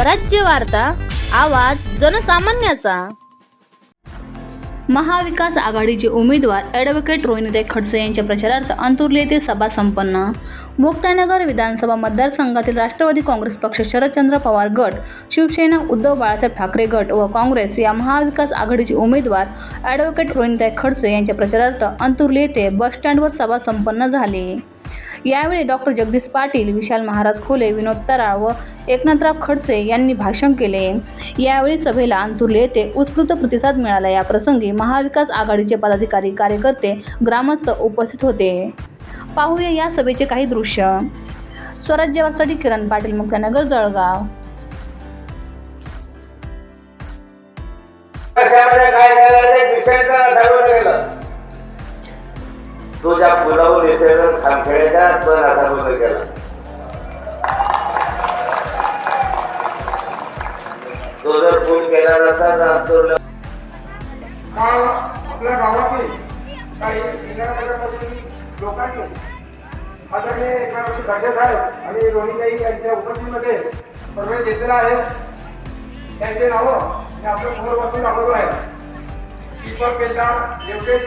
स्वराज्य वार्ता आवाज जनसामान्याचा. महाविकास आघाडीचे उमेदवार ॲडव्होकेट रोहिणीताई खडसे यांच्या प्रचारार्थ अंतुर्ली येथे सभा संपन्न. मुक्तानगर विधानसभा मतदारसंघातील राष्ट्रवादी काँग्रेस पक्ष शरदचंद्र पवार गट शिवसेना उद्धव बाळासाहेब ठाकरे गट व काँग्रेस या महाविकास आघाडीचे उमेदवार ॲडव्होकेट रोहिणीताई खडसे यांच्या प्रचारार्थ अंतुर्ली येथे बसस्टँडवर सभा संपन्न झाली. यावेळी डॉक्टर जगदीश पाटील विशाल महाराज खोले विनोद तराळ व एकनाथराव खडसे यांनी भाषण केले. यावेळी सभेला अंतुर्ले येथे उत्स्फूर्त प्रतिसाद मिळाला. या प्रसंगी महाविकास आघाडीचे पदाधिकारी कार्यकर्ते ग्रामस्थ उपस्थित होते. पाहूया या सभेचे काही दृश्य. स्वराज्यासाठी किरण पाटील मुक्तानगर जळगाव. काय झालं ठरवलं गेलं. तुझ्या पुलावर येते खामखेड्याचा पण आता बंद केला तो जर फोन केला नसता तर अंतुरला काल आपल्या गावातील काही लोकांनी आदरणीय एका वर्षी खडसे साहेब आणि रोहिताई यांच्या उपस्थितीमध्ये प्रवेश घेतलेला आहे. त्यांचे नावं हे आपल्यासमोर बसून दाखवतो आहे. दीपक केदार योगेश